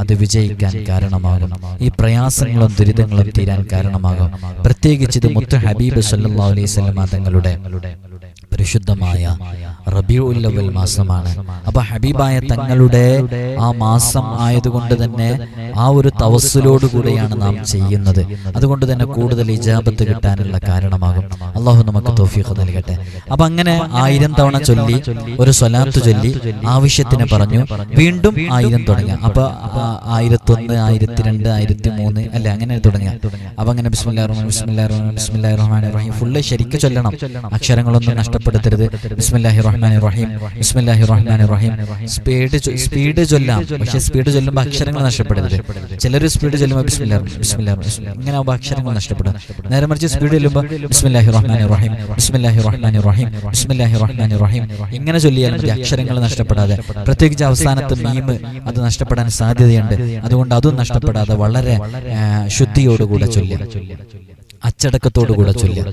അത് വിജയിക്കാൻ കാരണമാകും. ഈ പ്രയാസങ്ങളും ദുരിതങ്ങളും തീരാൻ കാരണമാകും. പ്രത്യേകിച്ച് ഇത് മുത്ത ഹബീബ് സല്ലാ അലൈഹി സ്വലമാ തങ്ങളുടെ പരിശുദ്ധമായ റബിയുല്ലവൽ മാസമാണ്. അപ്പൊ ഹബീബായ തങ്ങളുടെ ആ മാസം ആയതുകൊണ്ട് തന്നെ ആ ഒരു തവസ്സിലോട് കൂടെയാണ് നാം ചെയ്യുന്നത്. അതുകൊണ്ട് തന്നെ കൂടുതൽ ഇജാബത്ത് കിട്ടാനുള്ള കാരണമാകും. അള്ളാഹു നമുക്ക് തോഫീഖ് നൽകട്ടെ. അപ്പൊ അങ്ങനെ ആയിരം തവണ ചൊല്ലി ഒരു സ്വലാത്ത് ചൊല്ലി ആവശ്യത്തിന് പറഞ്ഞു. വീണ്ടും ആയിരം തുടങ്ങി. അപ്പൊ ആയിരത്തൊന്ന് ആയിരത്തി രണ്ട് ആയിരത്തി മൂന്ന് അല്ലെ? അങ്ങനെ തുടങ്ങി. അപ്പൊ അങ്ങനെ ബിസ്മില്ലാ റഹ്മാൻ ബിസ്മില്ലാ റഹ്മാൻ ബിസ്മില്ലാ റഹ്മാൻ റഹീം. ഫുള്ള് ശരിക്കും ചൊല്ലണം. അക്ഷരങ്ങളൊന്നും നഷ്ടപ്പെടുത്തരുത് ബിസ്മില്ലാഹി റഹ്മാൻ റഹീം ബിസ്മില്ലാഹി റഹ്മാൻ റഹീം സ്പീഡ് സ്പീഡ് ചൊല്ലാം. പക്ഷെ സ്പീഡ് ചൊല്ലുമ്പോൾ അക്ഷരങ്ങൾ നഷ്ടപ്പെടരുത്. ചിലർ സ്പീഡ് ചൊല്ലുമ്പോൾ ബിസ്മില്ലാ ബിസ്മില്ലാ. ഇങ്ങനെ ആകുമ്പോൾ അക്ഷരങ്ങൾ നഷ്ടപ്പെടും നേരെ മറിച്ച് സ്പീഡ് ചൊല്ലുമ്പോൾ ബിസ്മില്ലാഹി റഹ്മാൻ റഹീം ബിസ്മില്ലാഹി റഹ്മാൻ റഹീം ബിസ്മില്ലാഹി റഹ്മാൻ റഹീം ഇങ്ങനെ ചൊല്ലിയാൽ മതി. അക്ഷരങ്ങൾ നഷ്ടപ്പെടാതെ. പ്രത്യേകിച്ച് അവസാനത്ത് മീമ് അത് നഷ്ടപ്പെടാൻ സാധ്യതയുണ്ട്. അതുകൊണ്ട് അതും നഷ്ടപ്പെടാതെ വളരെ ശുദ്ധിയോടുകൂടെ ചൊല്ലുക. അച്ചടക്കത്തോടുകൂടെ ചൊല്ലുക.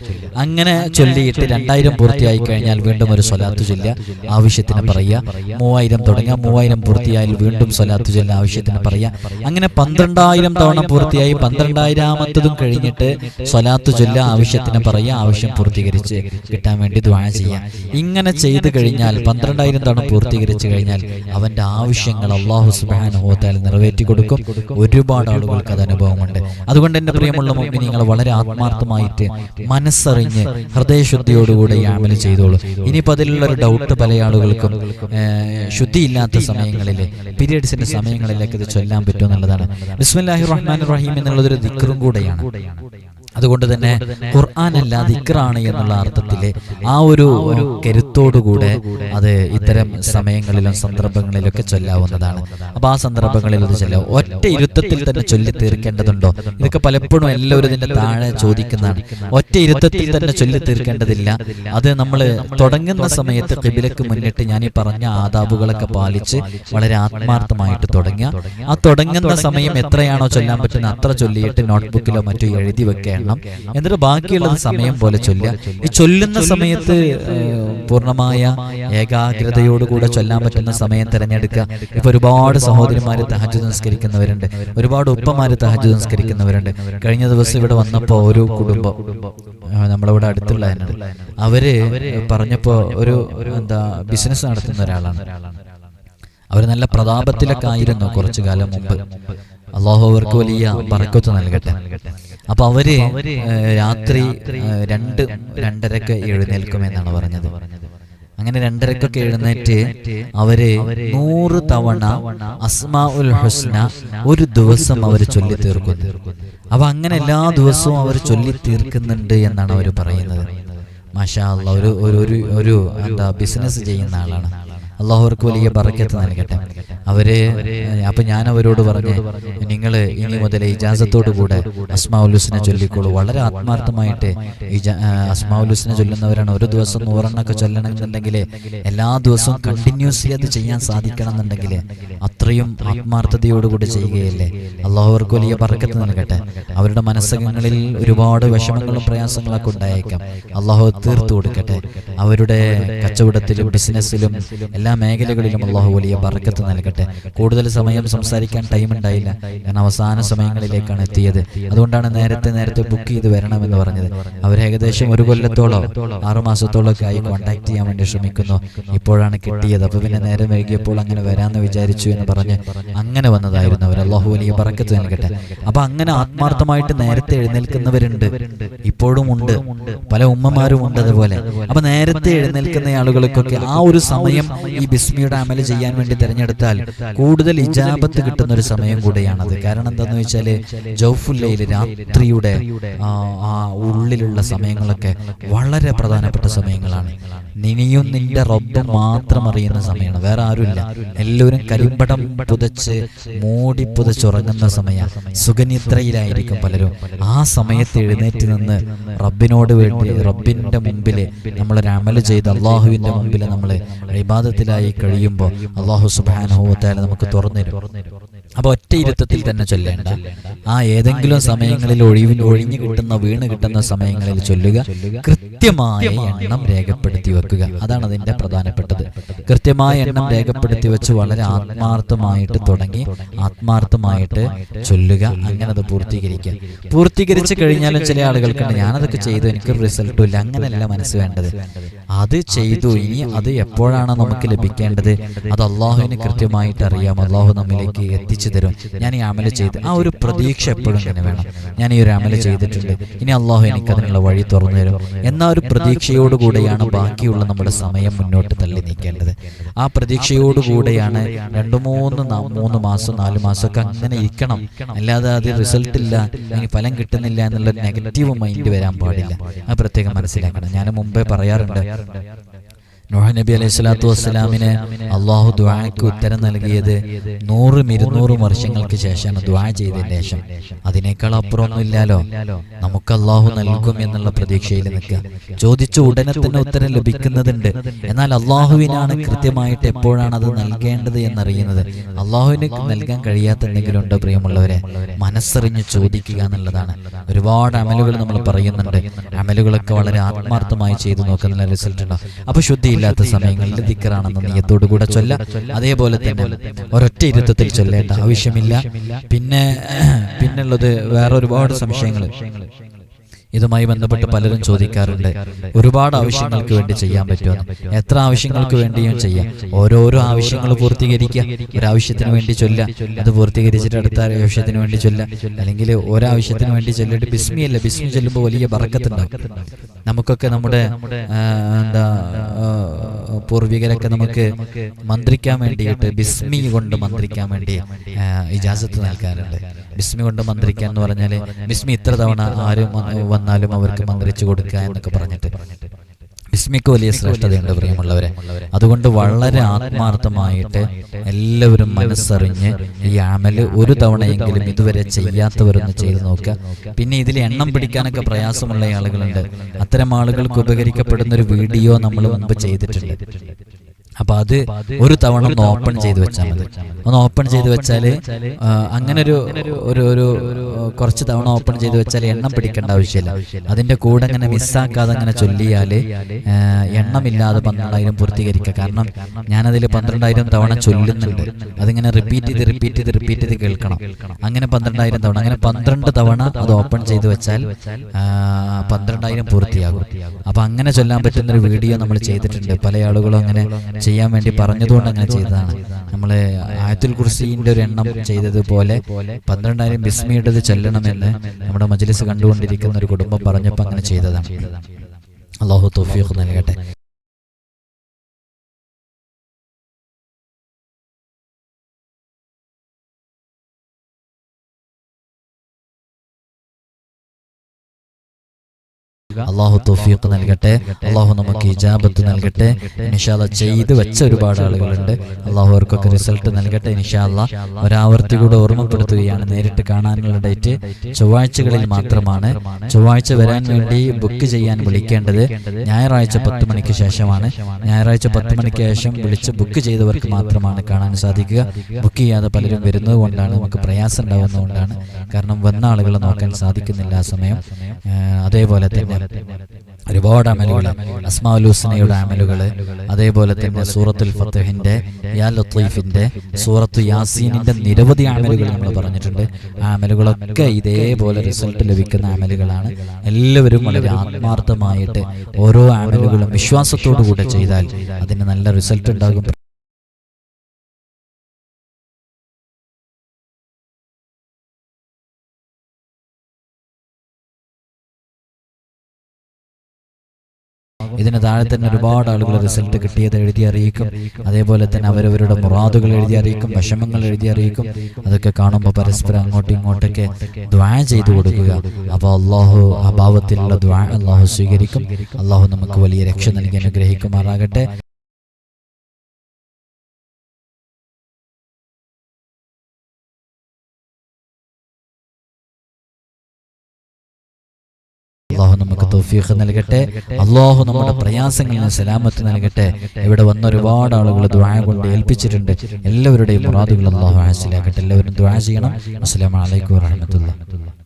അങ്ങനെ ചൊല്ലിയിട്ട് രണ്ടായിരം പൂർത്തിയായി കഴിഞ്ഞാൽ വീണ്ടും ഒരു സ്വലാത്ത് ചൊല്ലുക ആവശ്യത്തിന് പറയുക മൂവായിരം തുടങ്ങുക മൂവായിരം പൂർത്തിയായാൽ വീണ്ടും സ്വലാത്ത് ചൊല്ലുക ആവശ്യത്തിന് പറയുക. അങ്ങനെ പന്ത്രണ്ടായിരം തവണ പൂർത്തിയായി പന്ത്രണ്ടായിരാമത്തതും കഴിഞ്ഞിട്ട് സ്വലാത്ത് ചൊല്ലുക ആവശ്യത്തിന് പറയുക ആവശ്യം പൂർത്തീകരിച്ച് കിട്ടാൻ വേണ്ടി ദ്വാഴ ചെയ്യാം ഇങ്ങനെ ചെയ്തു കഴിഞ്ഞാൽ പന്ത്രണ്ടായിരം തവണ പൂർത്തീകരിച്ചു കഴിഞ്ഞാൽ അവന്റെ ആവശ്യങ്ങൾ അള്ളാഹു സുബാനുഭവത്താൽ നിറവേറ്റി കൊടുക്കും ഒരുപാട് ആളുകൾക്ക് അത് അനുഭവമുണ്ട്. അതുകൊണ്ട് എന്റെ പ്രിയമുള്ള മുമ്പിൽ നിങ്ങൾ വളരെ ആത്മാർത്ഥമായിട്ട് മനസ്സറിഞ്ഞ് ഹൃദയശുദ്ധിയോടുകൂടെ ഈ ചെയ്തോളൂ. ഇനിയിപ്പോൾ അതിലുള്ള ഒരു ഡൗട്ട് പല ആളുകൾക്കും ശുദ്ധിയില്ലാത്ത സമയങ്ങളിൽ പീരിയഡ്സിന്റെ സമയങ്ങളിലേക്ക് ഇത് ചൊല്ലാൻ പറ്റും എന്നുള്ളതാണ് റഹ്മാൻ റഹീം എന്നുള്ളതൊരു ദിക്റും കൂടെയാണ്. അതുകൊണ്ട് തന്നെ ഖുർആൻ അല്ല ദിക്റാണ് എന്നുള്ള അർത്ഥത്തിൽ ആ ഒരു കരുത്തോടുകൂടെ അത് ഇത്തരം സമയങ്ങളിലും സന്ദർഭങ്ങളിലൊക്കെ ചൊല്ലാവുന്നതാണ്. അപ്പൊ ആ സന്ദർഭങ്ങളിൽ അത് ചൊല്ലാം. ഒറ്റ ഇരുത്തത്തിൽ തന്നെ ചൊല്ലി തീർക്കേണ്ടതുണ്ടോ? ഇതൊക്കെ പലപ്പോഴും എല്ലാവരും ഇതിന്റെ താഴെ ചോദിക്കുന്നതാണ്. ഒറ്റ ഇരുത്തത്തിൽ തന്നെ ചൊല്ലി തീർക്കേണ്ടതില്ല. അത് നമ്മൾ തുടങ്ങുന്ന സമയത്ത് കിബിലക്ക് മുന്നിട്ട് ഞാൻ ഈ പറഞ്ഞ ആദാബുകളൊക്കെ പാലിച്ച് വളരെ ആത്മാർത്ഥമായിട്ട് തുടങ്ങുക. ആ തുടങ്ങുന്ന സമയം എത്രയാണോ ചൊല്ലാൻ പറ്റുന്നത് അത്ര ചൊല്ലിയിട്ട് നോട്ട്ബുക്കിലോ മറ്റോ എഴുതി വെക്കണം എന്നിട്ട് ബാക്കിയുള്ളത് സമയം പോലെ ചൊല്ലുക. ഈ ചൊല്ലുന്ന സമയത്ത് പൂർണമായ ഏകാഗ്രതയോടുകൂടെ ചൊല്ലാൻ പറ്റുന്ന സമയം തിരഞ്ഞെടുക്കുക. ഇപ്പൊ ഒരുപാട് സഹോദരിമാര് തഹജ് നിസ്കരിക്കുന്നവരുണ്ട്. ഒരുപാട് ഉപ്പമാര് തഹജ് നിസ്കരിക്കുന്നവരുണ്ട്. കഴിഞ്ഞ ദിവസം ഇവിടെ വന്നപ്പോ ഒരു കുടുംബം നമ്മളിവിടെ അടുത്തുള്ള അവർ പറഞ്ഞപ്പോ ഒരു എന്താ ബിസിനസ് നടത്തുന്ന ഒരാളാണ്. അവർ നല്ല പ്രതാപത്തിലൊക്കെ ആയിരുന്നു കുറച്ചു കാലം മുമ്പ്. അള്ളാഹു അവർക്ക് വലിയ പറക്കത്ത് നൽകട്ടെ. അപ്പൊ അവർ രാത്രി രണ്ട് രണ്ടരക്ക് എഴുന്നേൽക്കുമെന്നാണ് പറഞ്ഞത്. അങ്ങനെ രണ്ടരക്കൊക്കെ എഴുന്നേറ്റ് അവർ നൂറ് തവണ അസ്മാ ഉൽ ഹുസ്ന ഒരു ദിവസം അവർ ചൊല്ലി തീർക്കുന്നു. അപ്പൊ അങ്ങനെ എല്ലാ ദിവസവും അവർ ചൊല്ലി തീർക്കുന്നുണ്ട് എന്നാണ് അവർ പറയുന്നത്. മാഷാ അള്ള ഒരു ഒരു ഒരു എന്താ ബിസിനസ് ചെയ്യുന്ന ആളാണ്. അള്ളാഹു അവർക്ക് വലിയ ബറക്കത്ത് നൽകട്ടെ. അവർ അപ്പൊ ഞാൻ അവരോട് പറഞ്ഞു നിങ്ങൾ ഇനി മുതൽ ഇജാസത്തോടു കൂടെ അസ്മാഉലുസിനെ ചൊല്ലിക്കോളൂ. വളരെ ആത്മാർത്ഥമായിട്ട് അസ്മാഉലുസിനെ ചൊല്ലുന്നവരാണ് ഒരു ദിവസം നൂറെണ്ണൊക്കെ ചൊല്ലണമെന്നുണ്ടെങ്കിൽ എല്ലാ ദിവസവും കണ്ടിന്യൂസ്ലി അത് ചെയ്യാൻ സാധിക്കണം എന്നുണ്ടെങ്കിൽ അത്രയും ആത്മാർത്ഥതയോടുകൂടി ചെയ്യുകയല്ലേ? അള്ളാഹു അവർക്ക് വലിയ പറക്കത്ത് നൽകട്ടെ. അവരുടെ മനസ്സകങ്ങളിൽ ഒരുപാട് വിഷമങ്ങളും പ്രയാസങ്ങളൊക്കെ ഉണ്ടായേക്കാം. അള്ളാഹു തീർത്തു കൊടുക്കട്ടെ. അവരുടെ കച്ചവടത്തിലും ബിസിനസ്സിലും എല്ലാ മേഖലകളിലും അള്ളാഹു വലിയ ബർക്കത്ത് നൽകട്ടെ. കൂടുതൽ സമയം സംസാരിക്കാൻ ടൈം ഉണ്ടായില്ല കാരണം അവസാന സമയങ്ങളിലേക്കാണ് എത്തിയത്. അതുകൊണ്ടാണ് നേരത്തെ നേരത്തെ ബുക്ക് ചെയ്ത് വരണമെന്ന് പറഞ്ഞത്. അവർ ഏകദേശം ഒരു കൊല്ലത്തോളം ആറുമാസത്തോളം ഒക്കെ ആയി കോൺടാക്ട് ചെയ്യാൻ വേണ്ടി ശ്രമിക്കുന്നു. ഇപ്പോഴാണ് കിട്ടിയത്. അപ്പൊ പിന്നെ നേരം വൈകിയപ്പോൾ അങ്ങനെ വരാമെന്ന് വിചാരിച്ചു എന്ന് പറഞ്ഞ് അങ്ങനെ വന്നതായിരുന്നു അവർ അള്ളാഹു വലിയ ബർക്കത്ത് നൽകട്ടെ. അപ്പൊ അങ്ങനെ ആത്മാർത്ഥമായിട്ട് നേരത്തെ എഴുന്നേൽക്കുന്നവരുണ്ട്. ഇപ്പോഴും ഉണ്ട്. പല ഉമ്മമാരും ഉണ്ട് അതുപോലെ. അപ്പൊ നേരത്തെ എഴുന്നേൽക്കുന്ന ആളുകൾക്കൊക്കെ ആ ഒരു സമയം ഈ ബിസ്മിയുടെ അമൽ ചെയ്യാൻ വേണ്ടി തിരഞ്ഞെടുത്താൽ കൂടുതൽ ഇജാബത്ത് കിട്ടുന്ന ഒരു സമയം കൂടെയാണത്. കാരണം എന്താന്ന് വെച്ചാൽ ജൗഫുല്ലയിൽ രാത്രിയുടെ ആ, ഉള്ളിലുള്ള സമയങ്ങളൊക്കെ വളരെ പ്രധാനപ്പെട്ട സമയങ്ങളാണ്. നിനിയും നിന്റെ റബ്ബ് മാത്രം അറിയുന്ന സമയമാണ്. വേറെ ആരുമില്ല. എല്ലാവരും കരിമ്പടം പുതച്ച് മൂടി പുതച്ചുറങ്ങുന്ന സമയം. സുഖനിദ്രയിലായിരിക്കും പലരും. ആ സമയത്ത് എഴുന്നേറ്റ് നിന്ന് റബ്ബിനോട് വേണ്ടി റബ്ബിന്റെ മുമ്പിൽ നമ്മളൊരു അമൽ ചെയ്ത് അള്ളാഹുവിന്റെ മുമ്പിൽ നമ്മൾ ഇബാദത്തിലായി കഴിയുമ്പോൾ അള്ളാഹു സുബാനുഭവത്താല നമുക്ക് തുറന്നിരും. അപ്പോൾ ഒറ്റ ഇരുത്തത്തിൽ തന്നെ ചൊല്ലേണ്ട. ആ ഏതെങ്കിലും സമയങ്ങളിൽ ഒഴിവിൽ ഒഴിഞ്ഞു കിട്ടുന്ന വീണ് കിട്ടുന്ന സമയങ്ങളിൽ ചൊല്ലുക. കൃത്യമായ എണ്ണം രേഖപ്പെടുത്തി വെക്കുക. അതാണ് അതിന്റെ പ്രധാനപ്പെട്ടത്. കൃത്യമായ എണ്ണം രേഖപ്പെടുത്തി വെച്ച് വളരെ ആത്മാർത്ഥമായിട്ട് തുടങ്ങി ആത്മാർത്ഥമായിട്ട് ചൊല്ലുക. അങ്ങനെ അത് പൂർത്തീകരിക്കുക. പൂർത്തീകരിച്ച് കഴിഞ്ഞാലും ചില ആളുകൾക്കുണ്ട് ഞാനതൊക്കെ ചെയ്തു എനിക്കൊരു റിസൾട്ടും ഇല്ല അങ്ങനെയല്ല മനസ്സ് വേണ്ടത്. അത് ചെയ്തു. ഇനി അത് എപ്പോഴാണ് നമുക്ക് ലഭിക്കേണ്ടത്. അത് അള്ളാഹുവിന് കൃത്യമായിട്ട് അറിയാം. അള്ളാഹു നമ്മിലേക്ക് എത്തിച്ചു തരും. ഞാൻ ഈ അമല ചെയ്ത് ആ ഒരു പ്രതീക്ഷ എപ്പോഴും തന്നെ വേണം. ഞാൻ ഈ ഒരു അമല ചെയ്തിട്ടുണ്ട്. ഇനി അള്ളാഹു എനിക്ക് അതിനുള്ള വഴി തുറന്നു തരും. എന്ന ഒരു പ്രതീക്ഷയോടുകൂടെയാണ് ബാക്കിയുള്ള നമ്മുടെ സമയം മുന്നോട്ട് തള്ളി നീക്കേണ്ടത് ആ പ്രതീക്ഷയോടുകൂടെയാണ് രണ്ടു മൂന്ന് മൂന്ന് മാസം നാല് മാസമൊക്കെ അങ്ങനെ ഇരിക്കണം. അല്ലാതെ അത് റിസൾട്ട് ഇല്ല. ഇനി ഫലം കിട്ടുന്നില്ല എന്നുള്ള നെഗറ്റീവ് മൈൻഡ് വരാൻ പാടില്ല. ആ പ്രത്യേകം മനസ്സിലാക്കണം. ഞാൻ മുമ്പേ പറയാറുണ്ട്. നബി അലൈഹി സ്വലാത്തു വസ്സലാമിന് അള്ളാഹു ദുആക്ക് ഉത്തരം നൽകിയത് നൂറും ഇരുന്നൂറും വർഷങ്ങൾക്ക് ശേഷമാണ് ദുആ ചെയ്തതിന് ശേഷം. അതിനേക്കാൾ അപ്പുറമൊന്നും ഇല്ലാലോ നമുക്ക് അള്ളാഹു നൽകും എന്നുള്ള പ്രതീക്ഷയിൽ നിൽക്കുക. ചോദിച്ച ഉടനെ തന്നെ ഉത്തരം ലഭിക്കുന്നതുണ്ട്. എന്നാൽ അള്ളാഹുവിനാണ് കൃത്യമായിട്ട് എപ്പോഴാണ് അത് നൽകേണ്ടത് എന്നറിയുന്നത്. അള്ളാഹുവിന് നൽകാൻ കഴിയാത്ത എന്തെങ്കിലും ഉണ്ടോ പ്രിയമുള്ളവരെ? മനസ്സറിഞ്ഞ് ചോദിക്കുക എന്നുള്ളതാണ്. ഒരുപാട് അമലുകൾ നമ്മൾ പറയുന്നുണ്ട്. അമലുകളൊക്കെ വളരെ ആത്മാർത്ഥമായി ചെയ്തു നോക്കുന്ന റിസൾട്ട് ഉണ്ടാവും അപ്പൊ ശുദ്ധിയില്ലാത്ത സമയങ്ങളിൽ ദിക്കറാണെന്ന നീയത്തോടു കൂടെ ചൊല്ല. അതേപോലെ തന്നെ ഒരൊറ്റ ഇരുത്തത്തിൽ ചൊല്ലേണ്ട ആവശ്യമില്ല. പിന്നെ പിന്നുള്ളത് വേറെ ഒരുപാട് സംശയങ്ങൾ. ഇതുമായി ബന്ധപ്പെട്ട് പലരും ചോദിക്കാറുണ്ട് ഒരുപാട് ആവശ്യങ്ങൾക്ക് വേണ്ടി ചെയ്യാൻ പറ്റുമെന്ന് എത്ര ആവശ്യങ്ങൾക്ക് വേണ്ടിയും ചെയ്യാം. ഓരോരോ ആവശ്യങ്ങൾ പൂർത്തീകരിക്കുക. ഒരാവശ്യത്തിന് വേണ്ടി ചൊല്ല. അത് പൂർത്തീകരിച്ചിട്ട് അടുത്ത ആവശ്യത്തിന് വേണ്ടി ചൊല്ല. അല്ലെങ്കിൽ ഒരാവശ്യത്തിന് വേണ്ടി ചൊല്ലിട്ട് ബിസ്മി അല്ല? ബിസ്മി ചൊല്ലുമ്പോൾ വലിയ ബറക്കത്തുണ്ടാവും നമുക്കൊക്കെ നമ്മുടെ എന്താ പൂർവികരൊക്കെ നമുക്ക് മന്ത്രിക്കാൻ വേണ്ടിയിട്ട് ബിസ്മി കൊണ്ട് മന്ത്രിക്കാൻ വേണ്ടി ഇജാസത്ത് നൽകാറുണ്ട്. ബിസ്മി കൊണ്ട് മന്ത്രിക്കുക എന്ന് പറഞ്ഞാൽ ബിസ്മി ഇത്ര തവണ ആരും വന്നാലും അവർക്ക് മന്ത്രിച്ചു കൊടുക്കുക എന്നൊക്കെ പറഞ്ഞിട്ട്. ബിസ്മിക്ക് വലിയ ശ്രേഷ്ഠതയുണ്ട് പ്രിയമുള്ളവരെ. അതുകൊണ്ട് വളരെ ആത്മാർത്ഥമായിട്ട് എല്ലാവരും മനസ്സറിഞ്ഞ് ഈ അമൽ ഒരു തവണയെങ്കിലും ഇതുവരെ ചെയ്യാത്തവരൊന്ന് ചെയ്തു നോക്കുക. പിന്നെ ഇതിൽ എണ്ണം പിടിക്കാനൊക്കെ പ്രയാസമുള്ള ആളുകളുണ്ട്. അത്തരം ആളുകൾക്ക് ഉപകരിക്കപ്പെടുന്ന ഒരു വീഡിയോ നമ്മൾ മുമ്പ് ചെയ്തിട്ടുണ്ട്. അപ്പൊ അത് ഒരു തവണ ഒന്ന് ഓപ്പൺ ചെയ്ത് വെച്ചാൽ മതി. ഒന്ന് ഓപ്പൺ ചെയ്ത് വെച്ചാൽ അങ്ങനെ ഒരു ഒരു ഒരു കുറച്ച് തവണ ഓപ്പൺ ചെയ്ത് വെച്ചാൽ എണ്ണം പിടിക്കേണ്ട ആവശ്യമില്ല. അതിന്റെ കൂടെ അങ്ങനെ മിസ്സാക്കാതെ അങ്ങനെ ചൊല്ലിയാൽ എണ്ണമില്ലാതെ പന്ത്രണ്ടായിരം പൂർത്തീകരിക്കുക. കാരണം ഞാനതിൽ പന്ത്രണ്ടായിരം തവണ ചൊല്ലുന്നുണ്ട്. അതിങ്ങനെ റിപ്പീറ്റ് ചെയ്ത് റിപ്പീറ്റ് ചെയ്ത് റിപ്പീറ്റ് ചെയ്ത് കേൾക്കണം. അങ്ങനെ പന്ത്രണ്ടായിരം തവണ അങ്ങനെ പന്ത്രണ്ട് തവണ അത് ഓപ്പൺ ചെയ്ത് വെച്ചാൽ പന്ത്രണ്ടായിരം പൂർത്തിയാകും അപ്പൊ അങ്ങനെ ചൊല്ലാൻ പറ്റുന്ന ഒരു വീഡിയോ നമ്മൾ ചെയ്തിട്ടുണ്ട് പല ആളുകളും അങ്ങനെ ചെയ്യാൻ വേണ്ടി പറഞ്ഞതുകൊണ്ട് അങ്ങനെ ചെയ്തതാണ്. നമ്മൾ ആയത്തുൽ കുർസീന്റെ ഒരു എണ്ണം ചെയ്തതുപോലെ പന്ത്രണ്ടായിരം ബിസ്മിയുടേത് ചെല്ലണമെന്ന് നമ്മുടെ മജ്ലിസ് കണ്ടുകൊണ്ടിരിക്കുന്ന ഒരു കുടുംബം പറഞ്ഞപ്പോൾ അങ്ങനെ ചെയ്തതാണ്. അള്ളാഹു തോഫിയൊക്കെ നൽകട്ടെ. അള്ളാഹു തൗഫീഖ് നൽകട്ടെ. അള്ളാഹു നമുക്ക് ഇജാബത്ത് നൽകട്ടെ. നിഷാല ചെയ്ത് വെച്ച ഒരുപാട് ആളുകളുണ്ട്. അള്ളാഹു അവർക്കൊക്കെ റിസൾട്ട് നൽകട്ടെ. ഇൻഷാല്ല ഒരാവർത്തി കൂടെ ഓർമ്മപ്പെടുത്തുകയാണ്. നേരിട്ട് കാണാനുള്ള ഡേറ്റ് ചൊവ്വാഴ്ചകളിൽ മാത്രമാണ്. ചൊവ്വാഴ്ച വരാൻ വേണ്ടി ബുക്ക് ചെയ്യാൻ വിളിക്കേണ്ടത് ഞായറാഴ്ച പത്ത് മണിക്ക് ശേഷമാണ്. ഞായറാഴ്ച പത്ത് മണിക്ക് ശേഷം വിളിച്ച് ബുക്ക് ചെയ്തവർക്ക് മാത്രമാണ് കാണാൻ സാധിക്കുക. ബുക്ക് ചെയ്യാതെ പലരും വരുന്നത് കൊണ്ടാണ് നമുക്ക് പ്രയാസം ഉണ്ടാവുന്നതുകൊണ്ടാണ് കാരണം വന്ന ആളുകളെ നോക്കാൻ സാധിക്കുന്നില്ല ആ സമയം. അതേപോലെ തന്നെ ഒരുപാട് അമലുകൾ അസ്മാലുസ്നയുടെ അമലുകൾ അതേപോലെ തന്നെ സൂറത്തുൽ ഫത്തഹിന്റെ യാ ലത്തീഫിന്റെ സൂറത്ത് യാസീനിന്റെ നിരവധി അമലുകൾ നമ്മൾ പറഞ്ഞിട്ടുണ്ട്. ആ അമലുകളൊക്കെ ഇതേപോലെ റിസൾട്ട് ലഭിക്കുന്ന അമലുകളാണ്. എല്ലാവരും വളരെ ആത്മാർത്ഥമായിട്ട് ഓരോ അമലുകളും വിശ്വാസത്തോടു കൂടെ ചെയ്താൽ അതിന് നല്ല റിസൾട്ട് ഉണ്ടാകും. ഇതിന് താഴെ തന്നെ ഒരുപാട് ആളുകൾ റിസൾട്ട് കിട്ടിയത് എഴുതി അറിയിക്കും. അതേപോലെ തന്നെ അവരവരുടെ മുറാദുകൾ എഴുതി അറിയിക്കും വിഷമങ്ങൾ എഴുതി അറിയിക്കും. അതൊക്കെ കാണുമ്പോൾ പരസ്പരം അങ്ങോട്ടും ഇങ്ങോട്ടൊക്കെ ദ്വാ ചെയ്തു കൊടുക്കുക. അപ്പോൾ അള്ളാഹു അഭാവത്തിലുള്ള ഭാവത്തിലുള്ള ദ്വാ അള്ളാഹു സ്വീകരിക്കും. അള്ളാഹു നമുക്ക് വലിയ രക്ഷ നൽകി അനുഗ്രഹിക്കുമാറാകട്ടെ. നമുക്ക് തൗഫീഖ് നൽകട്ടെ. അള്ളാഹു നമ്മുടെ പ്രയാസങ്ങളിൽ സലാമത്ത് നൽകട്ടെ. ഇവിടെ വന്ന ഒരുപാട് ആളുകൾ ദുആ കൊണ്ട് ഏൽപ്പിച്ചിട്ടുണ്ട്. എല്ലാവരുടെയും മുറാദുകൾ അള്ളാഹു ഹാസിലാക്കട്ടെ. എല്ലാവരും ദുആ ചെയ്യണം. അസ്സലാമു അലൈക്കും വറഹ്മത്തുള്ളാഹി.